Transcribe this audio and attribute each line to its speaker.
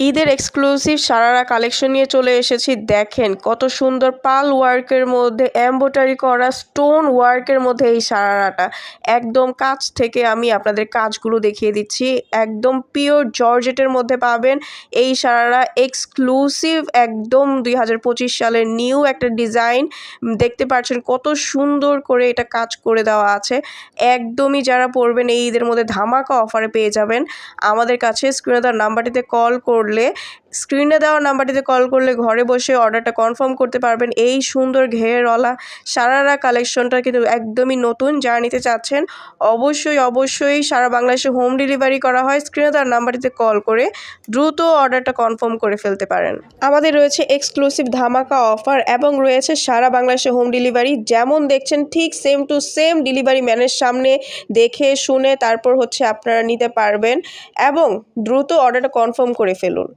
Speaker 1: ঈদের exclusive sharara collection নিয়ে চলে এসেছি, দেখেন কত সুন্দর পাল ওয়ার্কের মধ্যে এম্বোটারি করা স্টোন ওয়ার্কের মধ্যে এই সারারাটা। একদম কাজ থেকে আমি আপনাদের কাজগুলো দেখিয়ে দিচ্ছি, একদম পিওর জর্জেটের মধ্যে পাবেন এই সারারা এক্সক্লুসিভ একদম দুই হাজার পঁচিশ সালের নিউ একটা ডিজাইন দেখতে পাচ্ছেন কত সুন্দর করে এটা কাজ করে দেওয়া আছে। একদমই যারা পরবেন এই ঈদের মধ্যে ধামাকা অফারে পেয়ে যাবেন। আমাদের কাছে স্ক্রিনে দেওয়ার নাম্বারটিতে কল করলে ഉള്ളിൽ স্ক্রিনে দেওয়া নাম্বারটিতে কল করলে ঘরে বসে অর্ডারটা কনফার্ম করতে পারবেন। এই সুন্দর ঘেরওয়ালা সারারা কালেকশনটা কিন্তু একদমই নতুন যারা নিতে চাচ্ছেন, অবশ্যই অবশ্যই সারা বাংলাদেশে হোম ডেলিভারি করা হয়। স্ক্রিনে দেওয়ার নাম্বারটিতে কল করে দ্রুত অর্ডারটা কনফার্ম করে ফেলতে পারেন। আমাদের রয়েছে এক্সক্লুসিভ ধামাকা অফার এবং রয়েছে সারা বাংলাদেশে হোম ডেলিভারি। যেমন দেখছেন ঠিক সেম টু সেম ডেলিভারি ম্যানের সামনে দেখে শুনে তারপর হচ্ছে আপনারা নিতে পারবেন এবং দ্রুত অর্ডারটা কনফার্ম করে ফেলুন।